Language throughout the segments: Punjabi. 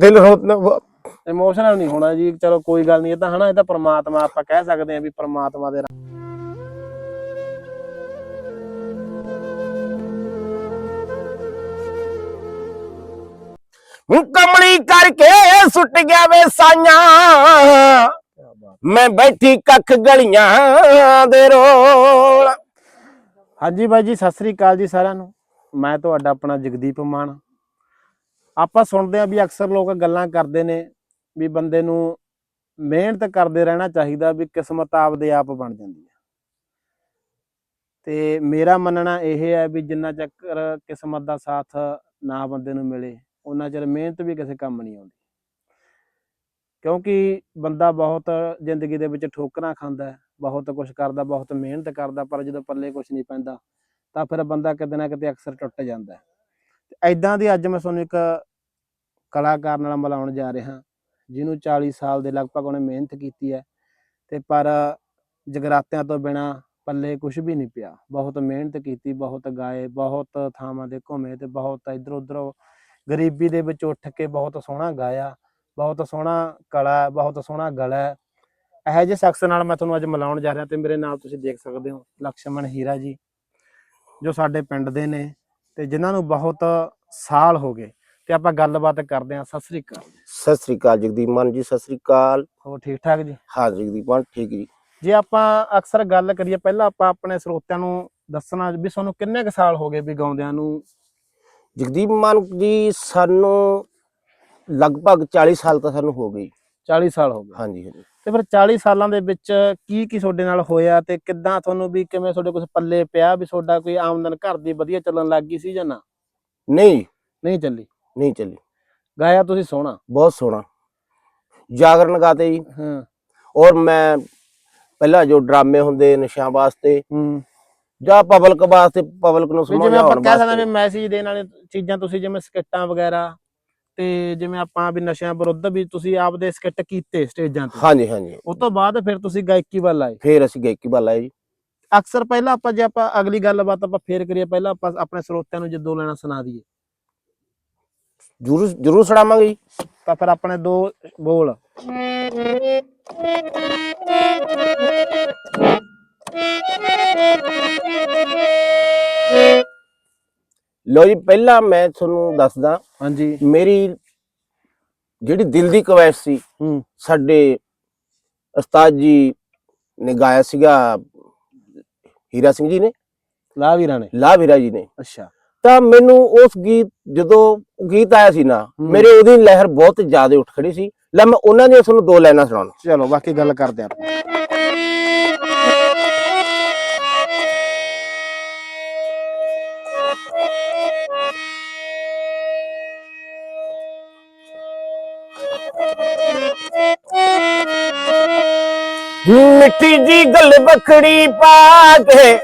ਦਿਲ ਰੋ ਇਮੋਸ਼ਨਲ ਨਹੀਂ ਹੋਣਾ ਜੀ ਚਲੋ ਕੋਈ ਗੱਲ ਨਹੀਂ ਇਹ ਤਾਂ ਹਨਾ ਇਹ ਤਾਂ ਪ੍ਰਮਾਤਮਾ ਆਪਾਂ ਕਹਿ ਸਕਦੇ ਆ ਵੀ ਪ੍ਰਮਾਤਮਾ ਦੇ ਕਮਲੀ ਕਰਕੇ ਸੁੱਟ ਗਿਆ ਵੇ ਸਾਈਆਂ। ਮੈਂ ਬੈਠੀ ਕੱਖ ਗਲੀਆਂ ਦੇ ਰੋਲ। ਹਾਂਜੀ ਬਾਈ ਜੀ ਸਤਿ ਸ੍ਰੀ ਅਕਾਲ ਜੀ ਸਾਰਿਆਂ ਨੂੰ। ਮੈਂ ਤੁਹਾਡਾ ਆਪਣਾ ਜਗਦੀਪ ਮਾਨ। ਆਪਾਂ ਸੁਣਦੇ ਆ ਵੀ ਅਕਸਰ ਲੋਕ ਗੱਲਾਂ ਕਰਦੇ ਨੇ ਵੀ ਬੰਦੇ ਨੂੰ ਮਿਹਨਤ ਕਰਦੇ ਰਹਿਣਾ ਚਾਹੀਦਾ ਵੀ ਕਿਸਮਤ ਆਪਦੇ ਆਪ ਬਣ ਜਾਂਦੀ ਹੈ। ਤੇ ਮੇਰਾ ਮੰਨਣਾ ਇਹ ਹੈ ਵੀ ਜਿੰਨਾ ਚੱਕਰ ਕਿਸਮਤ ਦਾ ਸਾਥ ਨਾ ਬੰਦੇ ਨੂੰ ਮਿਲੇ ਉਹਨਾਂ ਚਿਰ ਮਿਹਨਤ ਵੀ ਕਿਸੇ ਕੰਮ ਨਹੀਂ ਆਉਂਦੀ। ਕਿਉਂਕਿ ਬੰਦਾ ਬਹੁਤ ਜ਼ਿੰਦਗੀ ਦੇ ਵਿੱਚ ਠੋਕਰਾਂ ਖਾਂਦਾ ਬਹੁਤ ਕੁਝ ਕਰਦਾ, ਬਹੁਤ ਮਿਹਨਤ ਕਰਦਾ, ਪਰ ਜਦੋਂ ਪੱਲੇ ਕੁਝ ਨਹੀਂ ਪੈਂਦਾ ਤਾਂ ਫਿਰ ਬੰਦਾ ਕਿਤੇ ਨਾ ਕਿਤੇ ਅਕਸਰ ਟੁੱਟ ਜਾਂਦਾ ਤੇ ਐਦਾਂ ਦੀ ਅੱਜ ਮੈਂ ਤੁਹਾਨੂੰ ਇੱਕ ਕਲਾਕਾਰ ਨਾਲ ਮਿਲਾਉਣ ਜਾ ਰਿਹਾ। ਜਿਹਨੂੰ 40 ਸਾਲ ਦੇ ਲਗਭਗ ਉਹਨੇ ਮਿਹਨਤ ਕੀਤੀ ਹੈ। ਤੇ ਪਰ ਜਗਰਾਤਿਆਂ ਤੋਂ ਬਿਨਾ ਪੱਲੇ ਕੁਝ ਵੀ ਨਹੀਂ ਪਿਆ। ਬਹੁਤ ਮਿਹਨਤ ਕੀਤੀ, ਬਹੁਤ ਗਾਏ, ਬਹੁਤ ਥਾਵਾਂ ਤੇ ਘੁੰਮੇ ਤੇ ਬਹੁਤ ਇੱਧਰ ਉੱਧਰ ਗਰੀਬੀ ਦੇ ਵਿੱਚ ਉੱਠ ਕੇ ਬਹੁਤ ਸੋਹਣਾ ਗਾਇਆ, ਬਹੁਤ ਸੋਹਣਾ ਕਲਾ, ਬਹੁਤ ਸੋਹਣਾ ਗਲਾ ਹੈ। ਇਹੋ ਜਿਹੇ ਸ਼ਖਸ ਨਾਲ ਮੈਂ ਤੁਹਾਨੂੰ ਅੱਜ ਮਿਲਾਉਣ ਜਾ ਰਿਹਾ ਤੇ ਮੇਰੇ ਨਾਲ ਤੁਸੀਂ ਦੇਖ ਸਕਦੇ ਹੋ ਲਕਸ਼ਮਣ ਹੀਰਾ ਜੀ, ਜੋ ਸਾਡੇ ਪਿੰਡ ਦੇ ਨੇ ਤੇ ਜਿਨ੍ਹਾਂ ਨੂੰ ਬਹੁਤ ਸਾਲ ਹੋ ਗਏ। ਤੇ ਆਪਾਂ ਗੱਲਬਾਤ ਕਰਦੇ ਹਾਂ। ਸਤਿ ਸ੍ਰੀ ਅਕਾਲ। ਸਤਿ ਸ੍ਰੀ ਅਕਾਲ ਜਗਦੀਪ ਮਾਨ ਜੀ ਸਤਿ ਸ੍ਰੀ ਅਕਾਲ। ਹੋਰ ਠੀਕ ਠਾਕ ਜੀ? ਹਾਂ ਜਗਦੀਪ ਮਾਨ ਠੀਕ ਜੀ। ਜੇ ਆਪਾਂ ਅਕਸਰ ਗੱਲ ਕਰੀਏ ਪਹਿਲਾਂ ਆਪਾਂ ਆਪਣੇ ਸਰੋਤਿਆਂ ਨੂੰ ਦੱਸਣਾ ਵੀ ਤੁਹਾਨੂੰ ਕਿੰਨੇ ਕੁ ਸਾਲ ਹੋ ਗਏ ਵੀ ਗਾਉਂਦਿਆਂ ਨੂੰ? ਜਗਦੀਪ ਮਾਨ ਜੀ ਸਾਨੂੰ ਲਗਭਗ 40 ਸਾਲ ਤਾਂ ਸਾਨੂੰ ਹੋ ਗਈ 40 ਸਾਲ ਹੋ ਗਏ। ਹਾਂਜੀ ਹਾਂਜੀ। ਤੇ ਫਿਰ 40 ਸਾਲਾਂ ਦੇ ਵਿੱਚ ਕੀ ਕੀ ਤੁਹਾਡੇ ਨਾਲ ਹੋਇਆ ਤੇ ਕਿੱਦਾਂ ਤੁਹਾਨੂੰ ਵੀ ਕਿਵੇਂ ਤੁਹਾਡੇ ਕੁਝ ਪੱਲੇ ਪਿਆ ਵੀ ਤੁਹਾਡਾ ਕੋਈ ਆਮਦਨ ਘਰ ਦੀ ਵਧੀਆ ਚੱਲਣ ਲੱਗ ਗਈ ਸੀ ਜਾਂ ਨਾ? ਨਹੀਂ। ਨਹੀਂ ਚੱਲੀ। ਨਹੀਂ ਚੱਲੀ। ਗਾਇਆ ਤੁਸੀਂ ਸੋਹਣਾ। ਬਹੁਤ ਸੋਹਣਾ। ਜਾਗਰਣ ਗਾਤੇ ਜੀ। ਹਾਂ। ਔਰ ਮੈਂ ਪਹਿਲਾਂ ਜੋ ਡਰਾਮੇ ਹੁੰਦੇ ਨਸ਼ਿਆਂ ਵਾਸਤੇ ਹੂੰ। ਜਾਂ ਪਬਲਿਕ ਵਾਸਤੇ ਪਬਲਿਕ ਨੂੰ ਵੀ ਜਿਵੇਂ ਆਪਾਂ ਸਮਝਾਉਣ ਕਹਿ ਸਕਦੇ ਵਾਸਤੇ। ਮੈਸੇਜ ਦੇਣ ਵਾਲੇ ਚੀਜ਼ਾਂ ਤੁਸੀਂ ਜਿਵੇਂ ਸਕਿੱਟਾਂ ਵਗੈਰਾ ਤੇ ਜਿਵੇਂ ਆਪਾਂ ਵੀ ਨਸ਼ਿਆਂ ਵਿਰੁੱਧ ਵੀ ਤੁਸੀਂ ਆਪਦੇ ਸਕਿੱਟ ਕੀਤੇ ਸਟੇਜਾਂ ਤੇ। ਹਾਂਜੀ ਹਾਂਜੀ। ਉਸ ਤੋਂ ਬਾਅਦ ਫਿਰ ਤੁਸੀਂ ਗਾਇਕੀ ਵੱਲ ਆਏ। ਫੇਰ ਅਸੀਂ ਗਾਇਕੀ ਵੱਲ ਆਏ ਜੀ। ਅਕਸਰ ਪਹਿਲਾਂ ਆਪਾਂ ਜੇ ਆਪਾਂ ਅਗਲੀ ਗੱਲਬਾਤ ਆਪਾਂ ਫੇਰ ਕਰੀਏ ਪਹਿਲਾਂ ਆਪਾਂ ਆਪਣੇ ਸਰੋਤਿਆਂ ਨੂੰ ਜੇ ਦੋ ਲੈਣਾ ਸੁਣਾ ਦਈਏ। ਜਰੂਰ ਜਰੂਰ ਸੁਣਾਵਾਂਗੇ ਜੀ। ਤਾਂ ਫਿਰ ਆਪਣੇ ਦੋ ਬੋਲ। ਲੋ ਜੀ ਪਹਿਲਾਂ ਮੈਂ ਤੁਹਾਨੂੰ ਦੱਸਦਾ ਹਾਂਜੀ। ਮੇਰੀ ਜਿਹੜੀ ਦਿਲ ਦੀ ਕਵੈਸ਼ ਸੀ ਹੂੰ। ਸਾਡੇ ਉਸਤਾਦ ਜੀ ਨੇ ਗਾਇਆ ਸੀਗਾ ਹੀਰਾ ਸਿੰਘ ਜੀ ਨੇ। ਲਾ ਵੀਰਾਂ ਨੇ। ਲਾ ਵੀਰਾ ਜੀ ਨੇ। ਅੱਛਾ। ਤਾਂ ਮੈਨੂੰ ਉਸ ਗੀਤ ਜਦੋਂ ਗੀਤ ਆਇਆ ਸੀ ਨਾ। ਮੇਰੇ ਉਹਦੀ ਲਹਿਰ ਬਹੁਤ ਜ਼ਿਆਦਾ ਉੱਠ ਖੜੀ ਸੀ। ਲੈ ਮੈਂ ਉਹਨਾਂ ਦੀਆਂ ਤੁਹਾਨੂੰ ਦੋ ਲਾਈਨਾਂ ਸੁਣਾਉਣਾ ਚਲੋ ਬਾਕੀ ਗੱਲ ਕਰਦੇ ਆਪਾਂ ਮਿੱਠੀ ਜੀ ਗੱਲ ਬਖੜੀ ਪਾ ਕੇ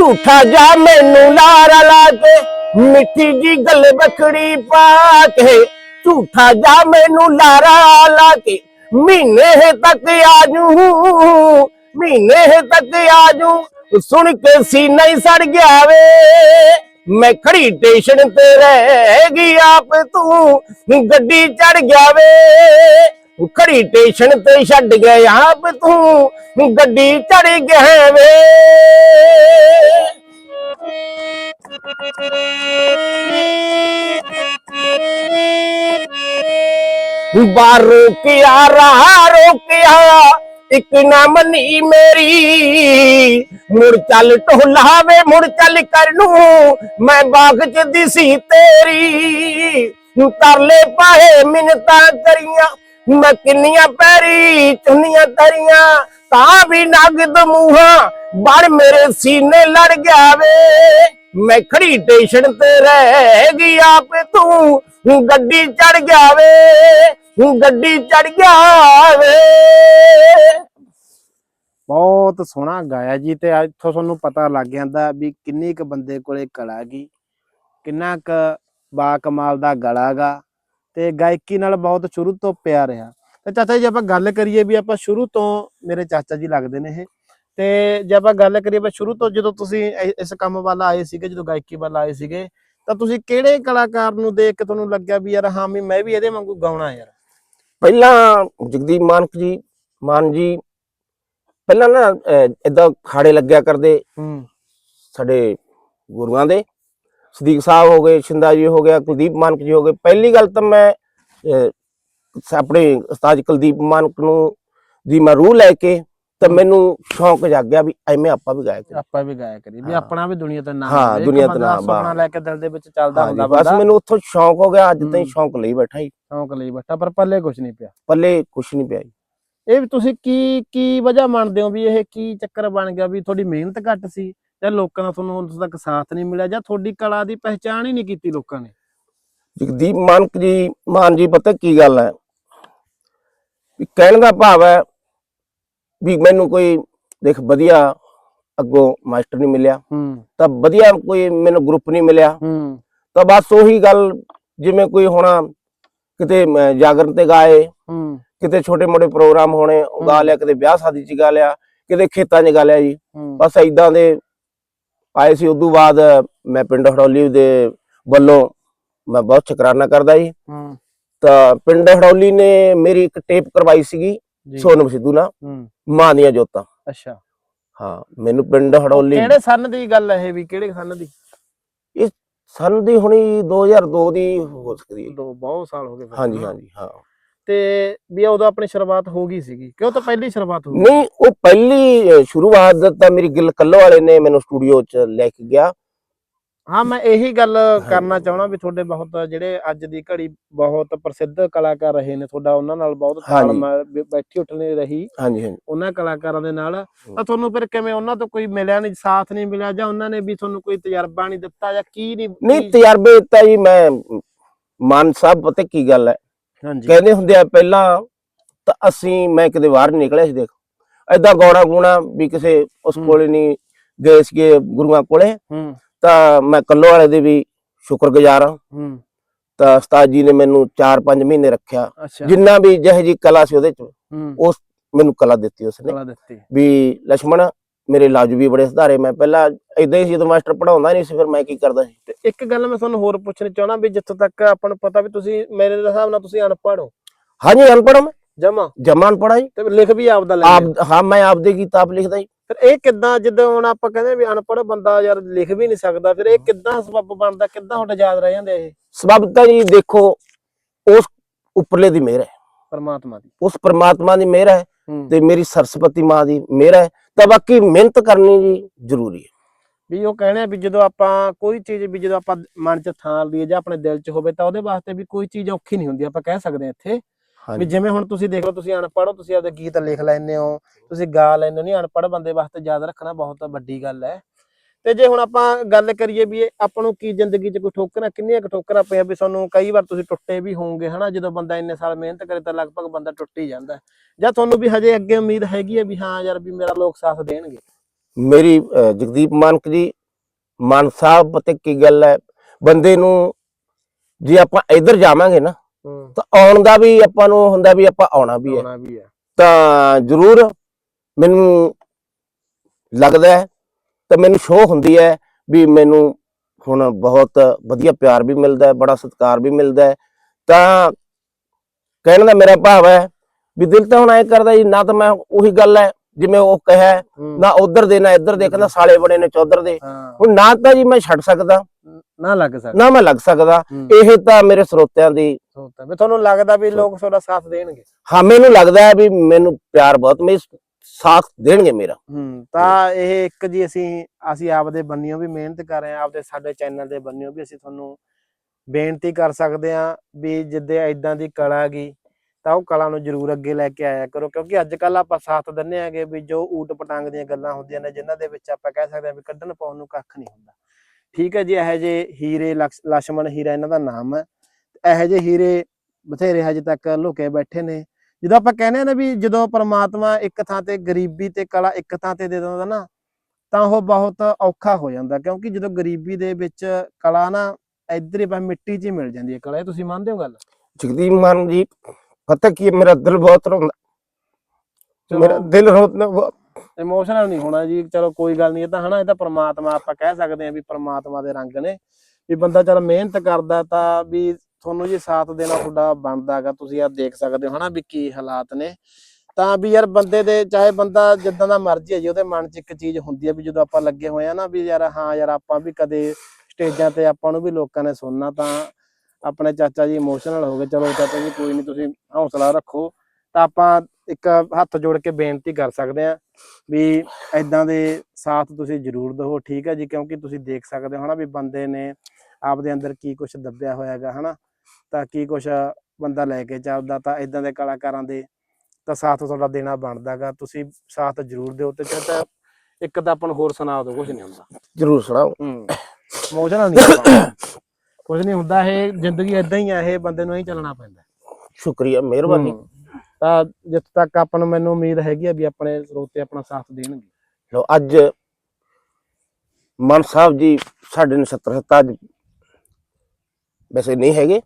ਝੂਠਾ ਜਾ ਮੈਨੂੰ ਲਾਰਾ ਲਾ ਕੇ ਮਿੱਠੀ ਜੀ ਗੱਲ ਬਖੜੀ ਪਾ ਕੇ। ਝੂਠਾ ਜਾ ਮੈਨੂੰ ਲਾਰਾ ਲਾ ਕੇ, ਮਹੀਨੇ ਤੱਕ ਆਜੂ। ਮਹੀਨੇ ਤੱਕ ਆਜੂ, ਸੁਣ ਕੇ ਸੀਨਾ ਹੀ ਸੜ ਗਿਆ ਵੇ। ਮੈਂ ਖੜੀ ਟੇਸ਼ਨ ਤੇ ਰਹਿ ਗਈ ਆਪ ਤੂੰ, ਗੱਡੀ ਚੜ ਗਿਆ ਵੇ। ਖੜੀ ਸਟੇਸ਼ਨ ਤੇ ਛੱਡ ਗਏ ਆਪ ਤੂੰ ਗੱਡੀ ਚੜ ਗਿਆ ਵੇ। ਬਾਹਰ ਰੋਕਿਆ, ਰਾਹ ਰੋਕਿਆ, ਇੱਕ ਨਾ ਮੰਨੀ ਮੇਰੀ। ਮੁੜ ਚੱਲ ਢੋਲਾਵੇ ਮੁੜ ਚੱਲ ਕਰਨੂੰ, ਮੈਂ ਬਾਗ ਚ ਦਿਸੀ ਤੇਰੀ। ਤਰਲੇ ਪਾਏ ਮਿੰਨਤਾਂ ਕਰੀਆਂ ਮੈਂ ਕਿੰਨੀਆਂ ਪੈਰੀ, ਚੁੰਨੀਆਂ ਤਰੀਆਂ, ਤਾਂ ਵੀ ਨਗਦ ਮੂੰਹਾਂ ਬੜ ਮੇਰੇ ਸੀਨੇ ਲੜ ਗਿਆ ਵੇ। ਮੈਂ ਖੜੀ ਸਟੇਸ਼ਨ ਤੇ ਰਹਿ ਗਈ ਆਪ ਤੂੰ, ਗੱਡੀ ਚੜ ਗਿਆ ਵੇ, ਗੱਡੀ ਚੜ ਗਿਆ ਵੇ। ਬਹੁਤ ਸੋਹਣਾ ਗਾਇਆ ਜੀ ਤੇ ਇੱਥੋਂ ਤੁਹਾਨੂੰ ਪਤਾ ਲੱਗ ਜਾਂਦਾ ਵੀ ਕਿੰਨੀ ਕੁ ਬੰਦੇ ਕੋਲੇ ਕਲਾ ਗੀ, ਕਿੰਨਾ ਕ ਬਾ ਕਮਾਲ ਦਾ ਗਲਾ ਗਾ। ਤੇ ਗਾਇਕੀ ਨਾਲ ਬਹੁਤ ਸ਼ੁਰੂ ਤੋਂ ਪਿਆਰ ਰਿਹਾ। ਤੇ ਚਾਚਾ ਜੀ ਆਪਾਂ ਗੱਲ ਕਰੀਏ ਵੀ ਆਪਾਂ ਸ਼ੁਰੂ ਤੋਂ ਮੇਰੇ ਚਾਚਾ ਜੀ ਲੱਗਦੇ ਨੇ ਇਹ ਤੇ ਜੇ ਆਪਾਂ ਗੱਲ ਕਰੀਏ ਵੀ ਸ਼ੁਰੂ ਤੋਂ ਜਦੋਂ ਤੁਸੀਂ ਇਸ ਕੰਮ ਵੱਲ ਆਏ ਸੀਗੇ ਜਦੋਂ ਗਾਇਕੀ ਵੱਲ ਆਏ ਸੀਗੇ ਤਾਂ ਤੁਸੀਂ ਕਿਹੜੇ ਕਲਾਕਾਰ ਨੂੰ ਦੇਖ ਕੇ ਤੁਹਾਨੂੰ ਲੱਗਿਆ ਵੀ ਯਾਰ ਹਾਂ ਵੀ ਮੈਂ ਵੀ ਇਹਦੇ ਵਾਂਗੂ ਗਾਉਣਾ ਯਾਰ? ਪਹਿਲਾਂ ਜਗਦੀਪ ਮਾਨਕ ਜੀ ਮਾਨ ਜੀ ਪਹਿਲਾਂ ਨਾ ਇਦਾਂ ਖਾੜੇ ਲੱਗਿਆ ਕਰਦੇ ਹੂੰ। ਸਾਡੇ ਗੁਰੂਆਂ ਦੇ ਸਦੀਕ ਸਾਹਿਬ ਹੋ ਗਏ ਸ਼ਿੰਦਾ ਜੀ ਹੋ ਗਿਆ ਕੁਲਦੀਪ ਮਾਨਕ ਜੀ ਹੋ ਗਏ ਪਹਿਲੀ ਗੱਲ ਤਾਂ ਮੈਂ ਆਪਣੇ ਉਸਤਾਦ ਕੁਲਦੀਪ ਮਾਨਕ ਨੂੰ ਦੀ ਮੈਂ ਰੂਹ ਲੈ ਕੇ ਤਾਂ ਮੈਨੂੰ ਸ਼ੌਂਕ ਜਾਗਿਆ ਵੀ ਐਵੇਂ ਆਪਾਂ ਵੀ ਗਾਇਆ ਕਰੀਏ ਆਪਾਂ ਵੀ ਗਾਇਆ ਕਰੀ ਵੀ। ਆਪਣਾ ਵੀ ਦੁਨੀਆ ਤੇ ਨਾਮ ਹਾਂ, ਦੁਨੀਆ ਤੇ ਬੰਦਾ ਨਾਮ, ਸੁਪਨਾ। ਲੈ ਕੇ ਦਿਲ ਦੇ ਵਿੱਚ ਚੱਲਦਾ ਹੁੰਦਾ ਬਸ ਮੈਨੂੰ ਉੱਥੋਂ ਸ਼ੌਂਕ ਹੋ ਗਿਆ ਅੱਜ ਤਾਈਂ ਹੂੰ। ਸ਼ੌਂਕ ਲਈ ਬੈਠਾ ਹੀ ਸ਼ੌਂਕ ਲਈ ਬੱਟਾ ਪਰ ਪੱਲੇ ਕੁਝ ਨਹੀਂ ਪਿਆ ਪੱਲੇ ਕੁਛ ਨਹੀਂ ਪਿਆ। ਇਹ ਵੀ ਤੁਸੀਂ ਕੀ ਕੀ ਵਜ੍ਹਾ ਮੰਨਦੇ ਹੋ ਵੀ ਇਹ ਕੀ ਚੱਕਰ ਬਣ ਗਿਆ ਵੀ ਤੁਹਾਡੀ ਮਿਹਨਤ ਘੱਟ ਸੀ ਜਾਂ ਲੋਕਾਂ ਦਾ ਤੁਹਾਨੂੰ ਉਸ ਤੱਕ ਸਾਥ ਨਹੀਂ ਮਿਲਿਆ ਜਾਂ ਤੁਹਾਡੀ ਕਲਾ ਦੀ ਪਹਿਚਾਣ ਹੀ ਨਹੀਂ ਕੀਤੀ ਲੋਕਾਂ ਨੇ? ਜਗਦੀਪ ਮਾਨਕ ਜੀ ਮਾਨ ਜੀ ਪਤਾ ਕੀ ਗੱਲ ਹੈ? ਵੀ ਕਹਿਣ ਦਾ ਭਾਵ ਹੈ ਵੀ ਮੈਨੂੰ ਕੋਈ ਦੇਖ ਵਧੀਆ ਅੱਗੋਂ ਮਾਸਟਰ ਨਹੀਂ ਮਿਲਿਆ। ਹੂੰ। ਤਾਂ ਵਧੀਆ ਕੋਈ ਮੈਨੂੰ ਗਰੁੱਪ ਨਹੀਂ ਮਿਲਿਆ। ਹੂੰ। ਤਾਂ ਬਸ ਉਹੀ ਗੱਲ ਜਿਵੇਂ ਕੋਈ ਹੋਣਾ ਕਿਤੇ ਅਮ, ਜਾਗਰਣ ਤੇ ਗਾਏ। ਹੂੰ। ਕਿਤੇ ਛੋਟੇ ਮੋਟੇ ਪ੍ਰੋਗਰਾਮ ਹੋਣੇ ਗਾ। ਲਿਆ ਕਿਤੇ ਵਿਆਹ ਸ਼ਾਦੀ ਚ ਗਾ ਲਿਆ ਕਿਤੇ ਖੇਤਾਂ 'ਚ ਗਾ ਲਿਆ ਜੀ। ਬਸ ਇਦਾਂ ਦੇ ਆਏ ਸੀ ਉਦੋਂ ਬਾਅਦ ਮੈਂ ਪਿੰਡ ਹੜੌਲੀ ਦੇ ਵੱਲੋਂ ਮੈਂ ਬਹੁਤ ਸ਼ੁਕਰਾਨਾ ਕਰਦਾ ਜੀ। ਹੂੰ। ਤਾਂ ਪਿੰਡ ਹੜੌਲੀ ਨੇ ਮੇਰੀ ਇੱਕ ਟੇਪ ਕਰਵਾਈ ਸੀਗੀ ਸੋਨਮ ਸਿੱਧੂ ਨਾਲ ਮਾਂ ਦੀਆਂ ਜੋਤਾਂ। ਅੱਛਾ। ਹਾਂ ਮੈਨੂੰ ਪਿੰਡ ਹੜੌਲੀ ਕਿਹੜੇ ਸੰਨ ਦੀ ਗੱਲ ਹੈ ਇਹ ਵੀ ਕਿਹੜੇ ਸੰਨ ਦੀ? ਸਨ ਦੀ ਹੁਣੀ 2002 ਦੀ ਹੋ ਸਕਦੀ ਹੈ। ਬਹੁਤ ਸਾਲ ਹੋ ਗਏ ਹਾਂਜੀ। ਹਾਂਜੀ ਹਾਂ। ਤੇ ਵੀ ਉਦੋਂ ਆਪਣੀ ਸ਼ੁਰੂਆਤ ਹੋ ਗਈ ਸੀਗੀ। ਕਿਉਂ ਤਾਂ ਪਹਿਲੀ ਸ਼ੁਰੂਆਤ ਹੋ ਗਈ? ਨਹੀਂ ਉਹ ਪਹਿਲੀ ਸ਼ੁਰੂਆਤ ਤਾਂ ਮੇਰੀ ਗਿੱਲ ਕੱਲੋ ਵਾਲੇ ਨੇ ਮੈਨੂੰ ਸਟੂਡੀਓ 'ਚ ਲੈ ਕੇ ਗਿਆ। ਹਾਂ ਮੈਂ ਇਹੀ ਗੱਲ ਕਰਨਾ ਚਾਹਣਾ ਵੀ ਤੁਹਾਡੇ ਬਹੁਤ ਜਿਹੜੇ ਅੱਜ ਦੀ ਘੜੀ ਬਹੁਤ ਪ੍ਰਸਿੱਧ ਕਲਾਕਾਰ ਰਹੇ ਨੇ ਤੁਹਾਡਾ ਉਹਨਾਂ ਨਾਲ ਬਹੁਤ। ਤਾਲਮੇਲ ਬੈਠੀ ਉੱਠਣੀ ਰਹੀ ਹਾਂਜੀ ਹਾਂਜੀ। ਉਹਨਾਂ ਕਲਾਕਾਰਾਂ ਦੇ ਨਾਲ। ਤਾਂ ਤੁਹਾਨੂੰ ਫਿਰ ਕਿਵੇਂ ਉਹਨਾਂ ਤੋਂ ਕੋਈ ਮਿਲਿਆ ਨਹੀਂ ਸਾਥ ਨਹੀਂ ਮਿਲਿਆ ਜਾਂ ਉਹਨਾਂ ਨੇ ਵੀ ਤੁਹਾਨੂੰ ਕੋਈ ਤਜਰਬਾ ਨਹੀਂ ਦਿੱਤਾ ਜਾਂ ਕੀ ਨਹੀਂ ਨਹੀਂ ਤਜਰਬੇ ਤਾਂ ਜੀ ਮੈਂ ਮਾਨ ਸਾਹਿਬ ਪਤਾ ਕੀ ਗੱਲ ਹੈ? ਕਹਿੰਦੇ ਹੁੰਦੇ ਆ ਪਹਿਲਾਂ ਤਾਂ ਅਸੀਂ ਮੈਂ ਕਦੇ ਬਾਹਰ ਨਿਕਲਿਆ ਸੀ ਦੇਖ। ਐਦਾਂ ਗੌਣਾ ਗੂਣਾ ਵੀ ਕਿਸੇ ਉਸ ਕੋਲੇ ਨਹੀਂ ਗਏ ਸੀਗੇ ਗੁਰੂਆਂ ਕੋਲੇ। ਤਾਂ ਮੈਂ ਕੱਲੋ ਵਾਲੇ ਦੇ ਵੀ ਸ਼ੁਕਰਗੁਜ਼ਾਰ ਹਾਂ। ਤਾਂ ਉਸਤਾਦ ਜੀ ਨੇ ਮੈਨੂੰ 4-5 ਮਹੀਨੇ ਰੱਖਿਆ। ਜਿੰਨਾ ਵੀ ਜਿਹੇ ਜੀ ਕਲਾ ਸੀ ਉਹਦੇ ਚ ਉਸ ਮੈਨੂੰ ਕਲਾ ਦਿੱਤੀ ਉਸਨੇ। ਵੀ ਲక్ష్మణ ਮੇਰੇ ਲਾਜ ਵੀ ਬੜੇ ਸੁਧਾਰੇ। ਮੈਂ ਪਹਿਲਾਂ ਇਦਾਂ ਹੀ ਸੀ ਜਦੋਂ ਮਾਸਟਰ ਪੜਾਉਂਦਾ ਨਹੀਂ ਸੀ ਫਿਰ ਮੈਂ ਕੀ ਕਰਦਾ ਸੀ? ਤੇ ਇੱਕ ਗੱਲ ਮੈਂ ਤੁਹਾਨੂੰ ਹੋਰ ਪੁੱਛਣੀ ਚਾਹਣਾ ਵੀ ਜਿੱਥੋਂ ਤੱਕ ਆਪਾਂ ਨੂੰ ਪਤਾ ਵੀ ਤੁਸੀਂ ਮੇਰੇ ਹਿਸਾਬ ਨਾਲ ਤੁਸੀਂ ਅਨਪੜ੍ਹ ਹੋ। ਹਾਂਜੀ ਅਨਪੜ੍ਹ ਮੈਂ। ਜਮਾ। ਜਮਾਨ ਪੜਾ ਜੀ। ਤੇ ਲਿਖ ਵੀ ਆਪਦਾ ਲੈਂਦੇ ਆਪ ਹੋ। ਮੈਂ ਆਪਦੇ ਕਿਤਾਬ ਲਿਖਦਾ ਜੀ। ਫਿਰ ਇਹ ਕਿੱਦਾਂ ਜਦੋਂ ਹੁਣ ਆਪਾਂ ਕਹਿੰਦੇ ਵੀ ਅਨਪੜ੍ਹ ਬੰਦਾ ਯਾਰ ਲਿਖ ਵੀ ਨਹੀਂ ਸਕਦਾ ਫਿਰ ਇਹ ਕਿੱਦਾਂ ਸਬੱਬ ਬਣਦਾ ਕਿੱਦਾਂ ਤੁਹਾਡਾ ਯਾਦ ਰਹਿ ਜਾਂਦੇ ਇਹ? ਸਬਬ ਤਾਂ ਜੀ ਦੇਖੋ ਉਸ ਉੱਪਰਲੇ ਦੀ ਮਿਹਰ ਹੈ। ਪਰਮਾਤਮਾ ਦੀ। ਉਸ ਪ੍ਰਮਾਤਮਾ ਦੀ ਮਿਹਰ ਹੈ। ਤੇ ਮੇਰੀ ਸਰਸਵਤੀ ਮਾਂ ਦੀ ਮਿਹਰ ਹੈ। ਤਾਂ ਬਾਕੀ ਮਿਹਨਤ ਕਰਨੀ ਜੀ ਜ਼ਰੂਰੀ ਹੈ। ਵੀ ਉਹ ਕਹਿੰਦੇ ਆ ਵੀ ਜਦੋਂ ਆਪਾਂ ਕੋਈ ਚੀਜ਼ ਵੀ ਜਦੋਂ ਆਪਾਂ ਮਨ 'ਚ ਥਾਂ ਲਈਏ ਜਾਂ ਆਪਣੇ ਦਿਲ 'ਚ ਹੋਵੇ ਤਾਂ ਉਹਦੇ ਵਾਸਤੇ ਵੀ ਕੋਈ ਚੀਜ਼ ਔਖੀ ਨਹੀਂ ਹੁੰਦੀ ਆਪਾਂ ਕਹਿ ਸਕਦੇ ਹਾਂ ਇੱਥੇ। ਵੀ ਜਿਵੇਂ ਹੁਣ ਤੁਸੀਂ ਦੇਖ ਲਓ ਤੁਸੀਂ ਅਨਪੜ੍ਹ ਹੋ ਤੁਸੀਂ ਆਪਦੇ ਗੀਤ ਲਿਖ ਲੈਂਦੇ ਹੋ ਤੁਸੀਂ ਗਾ ਲੈਂਦੇ ਹੋ ਨਹੀਂ ਅਨਪੜ੍ਹ ਬੰਦੇ ਵਾਸਤੇ ਯਾਦ ਰੱਖਣਾ ਬਹੁਤ ਵੱਡੀ ਗੱਲ ਹੈ। ਤੇ ਜੇ ਹੁਣ ਆਪਾਂ ਗੱਲ ਕਰੀਏ ਵੀ ਇਹ ਆਪਾਂ ਨੂੰ ਕੀ ਜ਼ਿੰਦਗੀ 'ਚ ਕੋਈ ਠੋਕਰਾਂ ਕਿੰਨੀਆਂ ਕੁ ਠੋਕਰਾਂ ਪਈਆਂ ਵੀ ਤੁਹਾਨੂੰ ਕਈ ਵਾਰ ਤੁਸੀਂ ਟੁੱਟੇ ਵੀ ਹੋਵੋਗੇ ਹਨਾ? ਜਦੋਂ ਬੰਦਾ ਇੰਨੇ ਸਾਲ ਮਿਹਨਤ ਕਰੇ ਤਾਂ ਲਗਭਗ ਬੰਦਾ ਟੁੱਟ ਹੀ ਜਾਂਦਾ। ਹੈ। ਜਾਂ ਤੁਹਾਨੂੰ ਵੀ ਹਜੇ ਅੱਗੇ ਉਮੀਦ ਹੈਗੀ ਹੈ ਵੀ ਹਾਂ ਯਾਰ ਵੀ ਮੇਰਾ ਲੋਕ ਸਾਥ ਦੇਣਗੇ? ਮੇਰੀ ਅਹ, ਜਗਦੀਪ ਮਾਨਕ ਜੀ ਮਾਨ ਸਾਹਿਬ ਪਤਾ ਕੀ ਗੱਲ ਹੈ? ਬੰਦੇ ਨੂੰ ਜੇ ਆਪਾਂ ਇੱਧਰ ਜਾਵਾਂਗੇ ਨਾ ਹੂੰ। ਤਾਂ ਆਉਣ ਦਾ ਵੀ ਆਪਾਂ ਨੂੰ ਹੁੰਦਾ ਵੀ ਆਪਾਂ ਆਉਣਾ ਵੀ ਹੈ। ਆਉਣਾ ਵੀ ਹੈ। ਤਾਂ ਜ਼ਰੂਰ ਮੈਨੂੰ ਲੱਗਦਾ ਹੈ ਤਾਂ ਮੈਨੂੰ ਸ਼ੋਅ ਹੁੰਦੀ ਹੈ ਵੀ ਮੈਨੂੰ ਹੁਣ ਬਹੁਤ ਵਧੀਆ ਪਿਆਰ ਵੀ ਮਿਲਦਾ ਹੈ ਬੜਾ ਸਤਿਕਾਰ ਵੀ ਮਿਲਦਾ ਹੈ। ਤਾਂ ਕਹਿਣ ਦਾ ਮੇਰਾ ਭਾਵ ਹੈ ਵੀ ਦਿਲ ਤਾਂ ਹੁਣ ਐ ਕਰਦਾ ਜੀ ਨਾ ਤਾਂ ਮੈਂ ਉਹੀ ਗੱਲ ਹੈ ਜਿਵੇਂ ਉਹ ਕਹੇ। ਨਾ ਉਧਰ ਦੇ ਨਾ ਇੱਧਰ ਦੇ ਕਹਿੰਦਾ ਸਾਲੇ ਬਣੇ ਨੇ ਚੌਧਰ ਦੇ। ਹੁਣ ਨਾ ਤਾਂ ਜੀ ਮੈਂ ਛੱਡ ਸਕਦਾ। ਨਾ ਲੱਗ ਸਕਦਾ। ਨਾ ਮੈਂ ਲੱਗ ਸਕਦਾ। ਇਹ ਤਾਂ ਮੇਰੇ ਸਰੋਤਿਆਂ ਦੀ ਸੋਚਦਾ ਵੀ ਤੁਹਾਨੂੰ ਲੱਗਦਾ ਵੀ ਲੋਕ ਤੁਹਾਡਾ ਸਾਥ ਦੇਣਗੇ? ਹਾਂ ਮੈਨੂੰ ਲੱਗਦਾ ਹੈ ਵੀ ਮੈਨੂੰ ਪਿਆਰ ਬਹੁਤ ਮੇਰੇ ਸਾਥ ਦੇਣਗੇ ਮੇਰਾ। ਹੂੰ, ਤਾਂ ਇਹ ਇੱਕ ਜੀ ਅਸੀਂ ਅਸੀਂ ਆਪਦੇ ਬੰਨਿਓ ਵੀ ਮਿਹਨਤ ਕਰ ਰਹੇ ਆ ਆਪਦੇ ਸਾਡੇ ਚੈਨਲ ਦੇ ਬੰਨਿਓ ਵੀ ਅਸੀਂ ਤੁਹਾਨੂੰ ਬੇਨਤੀ ਕਰ ਸਕਦੇ ਆ ਵੀ ਜਿੱਦੇ ਐਦਾਂ ਦੀ ਕਲਾ ਗਈ ਤਾਂ ਉਹ ਕਲਾ ਨੂੰ ਜ਼ਰੂਰ ਅੱਗੇ ਲੈ ਕੇ ਆਇਆ ਕਰੋ, ਕਿਉਂਕਿ ਅੱਜ ਕੱਲ ਆਪਾਂ ਸਾਥ ਦਿੰਨੇ ਆਗੇ ਵੀ ਜੋ ਊਟ ਪਟਾਂਗ ਦੀਆਂ ਗੱਲਾਂ ਹੁੰਦੀਆਂ ਨੇ, ਜਿਨ੍ਹਾਂ ਦੇ ਵਿੱਚ ਆਪਾਂ ਕਹਿ ਸਕਦੇ ਆ ਵੀ ਕੱਢਣ ਪਾਉਣ ਨੂੰ ਕੱਖ ਨਹੀਂ ਹੁੰਦਾ। ਠੀਕ ਹੈ ਜੀ, ਇਹ ਜੇ ਹੀਰੇ ਲక్ష్మణ ਹੀਰਾ ਇਹਨਾਂ ਦਾ ਨਾਮ ਹੈ। ਇਹ ਜੇ ਹੀਰੇ ਬਥੇਰੇ ਹਜੇ ਤੱਕ ਲੁਕੇ ਬੈਠੇ ਨੇ। ਜਦੋਂ ਆਪਾਂ ਕਹਿੰਦੇ ਆ ਨਾ ਵੀ ਜਦੋਂ ਪ੍ਰਮਾਤਮਾ ਇੱਕ ਥਾਂ ਤੇ ਗਰੀਬੀ ਤੇ ਕਲਾ ਇੱਕ ਥਾਂ ਤੇ ਦੇ ਦਿੰਦਾ ਨਾ ਤਾਂ ਉਹ ਬਹੁਤ ਔਖਾ ਹੋ ਜਾਂਦਾ ਕਿਉਂਕਿ ਜਦੋਂ ਗਰੀਬੀ ਦੇ ਵਿੱਚ ਕਲਾ ਨਾ ਇੱਧਰ ਹੀ ਬਸ ਮਿੱਟੀ 'ਚ ਹੀ ਮਿਲ ਜਾਂਦੀ ਹੈ ਕਲਾ ਇਹ ਤੁਸੀਂ ਮੰਨਦੇ ਹੋ ਗੱਲ? ਜਗਦੀਪ ਮਾਨ ਜੀ ਪਤਾ ਕੀ ਮੇਰਾ ਦਿਲ ਬਹੁਤ ਰੋਂਦਾ। ਮੇਰਾ ਦਿਲ ਰੋਂਦਾ ਇਮੋਸ਼ਨਲ ਨਹੀਂ ਹੋਣਾ ਜੀ ਚਲੋ ਕੋਈ ਗੱਲ ਨਹੀਂ ਇਹ ਤਾਂ ਹਨਾ ਇਹ ਤਾਂ ਪ੍ਰਮਾਤਮਾ ਆਪਾਂ ਕਹਿ ਸਕਦੇ ਹਾਂ ਵੀ ਪ੍ਰਮਾਤਮਾ ਦੇ ਰੰਗ ਨੇ। ਵੀ ਬੰਦਾ ਚੱਲ ਮਿਹਨਤ ਕਰਦਾ ਤਾਂ ਵੀ ਤੁਹਾਨੂੰ ਜੀ ਸਾਥ ਦੇਣਾ ਤੁਹਾਡਾ ਬਣਦਾ ਹੈਗਾ, ਤੁਸੀਂ ਆ ਦੇਖ ਸਕਦੇ ਹੋ ਹਨਾ ਵੀ ਕੀ ਹਾਲਾਤ ਨੇ। ਤਾਂ ਵੀ ਯਾਰ ਬੰਦੇ ਦੇ, ਚਾਹੇ ਬੰਦਾ ਜਿੱਦਾਂ ਦਾ ਮਰਜ਼ੀ ਹੈ ਜੀ, ਉਹਦੇ ਮਨ 'ਚ ਇੱਕ ਚੀਜ਼ ਹੁੰਦੀ ਹੈ ਵੀ ਜਦੋਂ ਆਪਾਂ ਲੱਗੇ ਹੋਏ ਆ ਨਾ ਵੀ ਯਾਰ ਹਾਂ ਯਾਰ ਆਪਾਂ ਵੀ ਕਦੇ ਸਟੇਜਾਂ ਤੇ ਆਪਾਂ ਨੂੰ ਵੀ ਲੋਕਾਂ ਨੇ ਸੁਣਨਾ, ਤਾਂ ਆਪਣੇ ਚਾਚਾ ਜੀ ਇਮੋਸ਼ਨਲ ਹੋ ਗਏ, ਚਲੋ ਚਾਚਾ ਜੀ ਕੋਈ ਨਹੀਂ ਤੁਸੀਂ ਹੌਸਲਾ ਰੱਖੋ। ਤਾਂ ਆਪਾਂ ਇੱਕ ਹੱਥ ਜੋੜ ਕੇ ਬੇਨਤੀ ਕਰ ਸਕਦੇ ਆ ਵੀ ਐਦਾਂ ਦੇ ਸਾਥ ਤੁਸੀਂ ਜ਼ਰੂਰ ਦਿਓ, ਠੀਕ ਹੈ ਜੀ, ਕਿਉਂਕਿ ਤੁਸੀਂ ਦੇਖ ਸਕਦੇ ਹੋ ਹਨਾ ਵੀ ਬੰਦੇ ਨੇ ਆਪਦੇ ਅੰਦਰ ਕੀ ਕੁਝ ਦੱਬਿਆ ਹੋਇਆ ਹੈਗਾ, ਹਨਾ। ਤਾਂ ਕੀ ਕੁਝ ਬੰਦਾ ਲੈ ਕੇ ਚੱਲਦਾ ਤਾਂ ਐਦਾਂ ਦੇ ਕਲਾਕਾਰਾਂ ਦੇ ਤਾਂ ਸਾਥ ਤੁਹਾਡਾ ਦੇਣਾ ਬਣਦਾਗਾ ਤੁਸੀਂ ਸਾਥ ਜ਼ਰੂਰ ਦਿਓ ਤੇ ਚਾਚਾ ਇੱਕ ਤਾਂ ਆਪਾਂ ਨੂੰ ਹੋਰ ਸੁਣਾ ਦਿਓ ਕੁਝ ਨਹੀਂ ਹੁੰਦਾ। ਜਰੂਰ ਸੁਣਾਓ। ਹੂੰ ਇਮੋਸ਼ਨਲ ਨਹੀਂ ਕੁਝ ਨਹੀਂ ਹੁੰਦਾ ਇਹ ਜ਼ਿੰਦਗੀ ਐਦਾਂ ਹੀ ਆ ਇਹ ਬੰਦੇ ਨੂੰ ਹੀ ਚੱਲਣਾ ਪੈਂਦਾ। ਸ਼ੁਕਰੀਆ ਮਿਹਰਬਾਨੀ। ਤਾਂ ਜਿੱਥੇ ਤੱਕ ਆਪਾਂ ਨੂੰ ਮੈਨੂੰ ਉਮੀਦ ਹੈਗੀ ਆ ਵੀ ਆਪਣੇ ਸਰੋਤੇ ਆਪਣਾ ਸਾਥ ਦੇਣਗੇ। ਲੋ ਅੱਜ ਮਾਨ ਸਾਹਿਬ ਜੀ ਸਾਡੇ ਨਛੱਤਰ ਸੱਤਾ ਅੱਜ ਵੈਸੇ ਨਹੀਂ ਹੈਗੇ।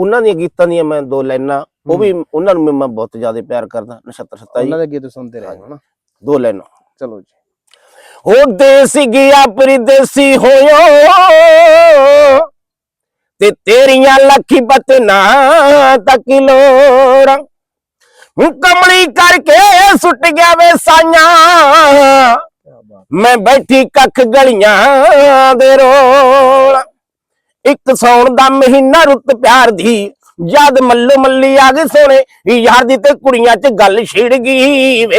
ਉਹਨਾਂ ਦੀਆਂ ਗੀਤਾਂ ਦੀਆਂ ਮੈਂ ਦੋ ਲਾਈਨਾਂ ਉਹ ਵੀ ਉਹਨਾਂ ਨੂੰ ਮੈਂ ਬਹੁਤ ਜ਼ਿਆਦਾ ਪਿਆਰ ਕਰਦਾ ਨਛੱਤਰ ਸੱਤਾ ਜੀ ਉਹਨਾਂ ਦੇ ਗੀਤ ਸੁਣਦੇ ਰਹੇ ਹਨਾ? ਦੋ ਲਾਈਨਾਂ। ਚਲੋ ਜੀ। ਉਹ ਦੇਸੀ ਗਿਆ ਪਰਦੇਸੀ ਹੋਇਓ। ਤੇ ਤੇਰੀਆਂ ਲੱਖੀ ਬਤਨਾ ਤੱਕ ਲੋੜਾਂ। ਕਮਲੀ ਕਰਕੇ ਸੁੱਟ ਗਿਆ ਵੇ ਸਾਈਆਂ। ਮੈਂ ਬੈਠੀ ਕੱਖ ਗਲੀਆਂ ਦੇ ਰੋਲ। ਇੱਕ ਸੌਣ ਦਾ ਮਹੀਨਾ ਰੁੱਤ ਪਿਆਰ ਦੀ। ਜਦ ਮੱਲੋ ਮੱਲੀ ਆ ਗਏ ਸੋਹਣੇ ਯਾਰ ਦੀ ਤੇ ਕੁੜੀਆਂ 'ਚ ਗੱਲ ਛਿੜ ਗਈ ਵੇ।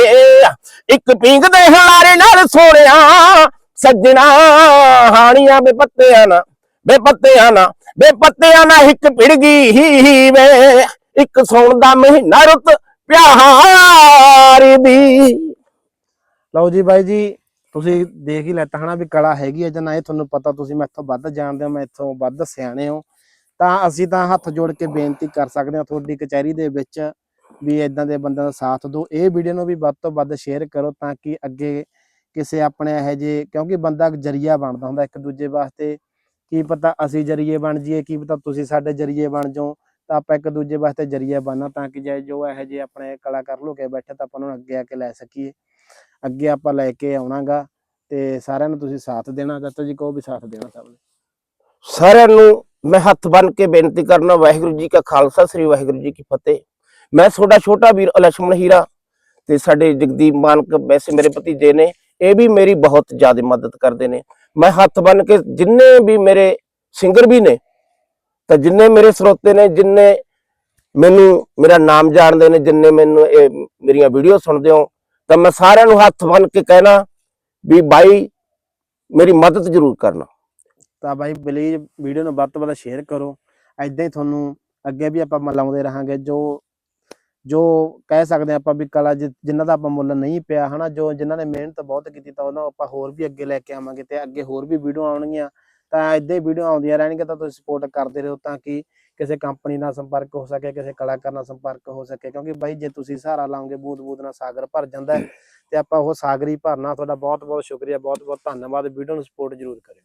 ਇੱਕ ਪੀਂਗ ਦੇ ਹਲਾਰੇ ਨਾਲ ਸੋਹਣਿਆ, ਸੱਜਣਾ, ਹਾਣੀਆਂ ਬੇ ਪੱਤਿਆਂ ਨਾ ਬੇ ਪੱਤਿਆਂ ਨਾ ਬੇ ਪੱਤਿਆਂ ਨਾ ਇੱਕ ਪਿੜ ਗਈ ਵੇ। ਇੱਕ ਸੌਣ ਦਾ ਮਹੀਨਾ ਰੁੱਤ ਪਿਆਰ ਦੀ। ਲਓ ਜੀ ਬਾਈ ਜੀ ਤੁਸੀਂ ਦੇਖ ਹੀ ਲੈਤਾ ਹਨਾ ਵੀ ਕਲਾ ਹੈਗੀ ਹੈ ਜਾਂ ਨਾ, ਇਹ ਤੁਹਾਨੂੰ ਪਤਾ ਤੁਸੀਂ ਮੈਥੋਂ ਵੱਧ ਜਾਣਦੇ ਹੋ, ਮੈਥੋਂ ਵੱਧ ਸਿਆਣੇ ਹੋ। ਤਾਂ ਅਸੀਂ ਤਾਂ ਹੱਥ ਜੋੜ ਕੇ ਬੇਨਤੀ ਕਰ ਸਕਦੇ ਹਾਂ ਤੁਹਾਡੀ ਕਚਹਿਰੀ ਦੇ ਵਿੱਚ ਵੀ ਇਦਾਂ ਦੇ ਬੰਦਿਆਂ ਦਾ ਸਾਥ ਦਿਓ। ਇਹ ਵੀਡੀਓ ਨੂੰ ਵੀ ਵੱਧ ਤੋਂ ਵੱਧ ਸ਼ੇਅਰ ਕਰੋ ਤਾਂ ਕਿ ਅੱਗੇ ਕਿਸੇ ਆਪਣੇ ਇਹੋ ਜਿਹੇ, ਕਿਉਂਕਿ ਬੰਦਾ ਜਰੀਆ ਬਣਦਾ ਹੁੰਦਾ ਇੱਕ ਦੂਜੇ ਵਾਸਤੇ। ਕੀ ਪਤਾ ਅਸੀਂ ਜਰੀਏ ਬਣ ਜਾਈਏ, ਕੀ ਪਤਾ ਤੁਸੀਂ ਸਾਡੇ ਜਰੀਏ ਬਣ ਜਾਓ। ਤਾਂ ਆਪਾਂ ਇੱਕ ਦੂਜੇ ਵਾਸਤੇ ਜਰੀਆ ਬਣਨਾ ਤਾਂ ਕਿ ਜੇ ਜੋ ਇਹ ਜੇ ਆਪਣੇ ਕਲਾਕਾਰ ਲੁਕੇ ਬੈਠੇ ਤਾਂ ਆਪਾਂ ਨੂੰ ਅੱਗੇ ਆ ਕੇ ਲੈ ਸਕੀਏ। ਅੱਗੇ ਆਪਾਂ ਲੈ ਕੇ ਆਉਣਾਗਾ ਤੇ ਸਾਰਿਆਂ ਨੂੰ ਤੁਸੀਂ ਸਾਥ ਦੇਣਾ ਚਾਚਾ ਜੀ, ਕਹੋ ਵੀ ਸਾਥ ਦੇਣਾ ਸਭ ਨੇ। ਸਾਰਿਆਂ ਨੂੰ ਮੈਂ ਹੱਥ ਬੰਨ ਕੇ ਬੇਨਤੀ ਕਰਨਾ, ਵਾਹਿਗੁਰੂ ਜੀ ਕਾ ਖਾਲਸਾ, ਸ੍ਰੀ ਵਾਹਿਗੁਰੂ ਜੀ ਕੀ ਫਤਿਹ। ਮੈਂ ਤੁਹਾਡਾ ਛੋਟਾ ਵੀਰ ਅਲਸ਼ਮਣ ਹੀਰਾ ਤੇ ਸਾਡੇ ਜਗਦੀਪ ਮਾਨਕ ਵੈਸੇ ਮੇਰੇ ਭਤੀਜੇ ਨੇ, ਇਹ ਵੀ ਮੇਰੀ ਬਹੁਤ ਜ਼ਿਆਦਾ ਮਦਦ ਕਰਦੇ ਨੇ। ਮੈਂ ਹੱਥ ਬੰਨ ਕੇ ਜਿੰਨੇ ਵੀ ਮੇਰੇ ਸਿੰਗਰ ਵੀ ਨੇ ਤਾਂ ਜਿੰਨੇ ਮੇਰੇ ਸਰੋਤੇ ਨੇ, ਜਿੰਨੇ ਮੈਨੂੰ ਮੇਰਾ ਨਾਮ ਜਾਣਦੇ ਨੇ, ਜਿੰਨੇ ਮੈਨੂੰ ਇਹ ਮੇਰੀਆਂ ਵੀਡੀਓ ਸੁਣਦੇ ਹੋ, ਤਾਂ ਮੈਂ ਸਾਰਿਆਂ ਨੂੰ ਹੱਥ ਬੰਨ ਕੇ ਕਹਿਣਾ ਵੀ ਬਾਈ ਮੇਰੀ ਮਦਦ ਜ਼ਰੂਰ ਕਰਨਾ। ਤਾਂ ਬਾਈ ਪਲੀਜ਼ ਵੀਡੀਓ ਨੂੰ ਵੱਧ ਤੋਂ ਵੱਧ ਸ਼ੇਅਰ ਕਰੋ। ਐਦਾਂ ਹੀ ਤੁਹਾਨੂੰ ਅੱਗੇ ਵੀ ਆਪਾਂ ਮਿਲਾਉਂਦੇ ਰਹਾਂਗੇ, ਜੋ ਜੋ ਕਹਿ ਸਕਦੇ ਹਾਂ ਆਪਾਂ ਵੀ ਕਲਾ ਜਿ- ਜਿਨ੍ਹਾਂ ਦਾ ਆਪਾਂ ਮੁੱਲ ਨਹੀਂ ਪਿਆ, ਹਨਾ, ਜੋ ਜਿਨ੍ਹਾਂ ਨੇ ਮਿਹਨਤ ਬਹੁਤ ਕੀਤੀ ਤਾਂ ਉਹਨਾਂ ਨੂੰ ਆਪਾਂ ਹੋਰ ਵੀ ਅੱਗੇ ਲੈ ਕੇ ਆਵਾਂਗੇ ਤੇ ਅੱਗੇ ਹੋਰ ਵੀ ਵੀਡੀਓ ਆਉਣਗੀਆਂ। ਤਾਂ ਏਦਾਂ ਹੀ ਵੀਡੀਓ ਆਉਂਦੀਆਂ ਰਹਿਣਗੀਆਂ, ਤਾਂ ਤੁਸੀਂ ਸਪੋਰਟ ਕਰਦੇ ਰਹੋ ਤਾਂ ਕਿ ਕਿਸੇ ਕੰਪਨੀ ਨਾਲ ਸੰਪਰਕ ਹੋ ਸਕੇ, ਕਿਸੇ ਕਲਾਕਾਰ ਨਾਲ ਸੰਪਰਕ ਹੋ ਸਕੇ, ਕਿਉਂਕਿ ਬਾਈ ਜੇ ਤੁਸੀਂ ਸਹਾਰਾ ਲਾਓਗੇ ਬੂਦ ਬੂਦ ਨਾਲ ਸਾਗਰ ਭਰ ਜਾਂਦਾ ਤੇ ਆਪਾਂ ਉਹ ਸਾਗਰ ਹੀ ਭਰਨਾ ਤੁਹਾਡਾ ਬਹੁਤ ਬਹੁਤ ਸ਼ੁਕਰੀਆ ਬਹੁਤ ਬਹੁਤ ਧੰਨਵਾਦ ਵੀਡੀਓ ਨੂੰ ਸਪੋਰਟ ਜ਼ਰੂਰ ਕਰਿਓ।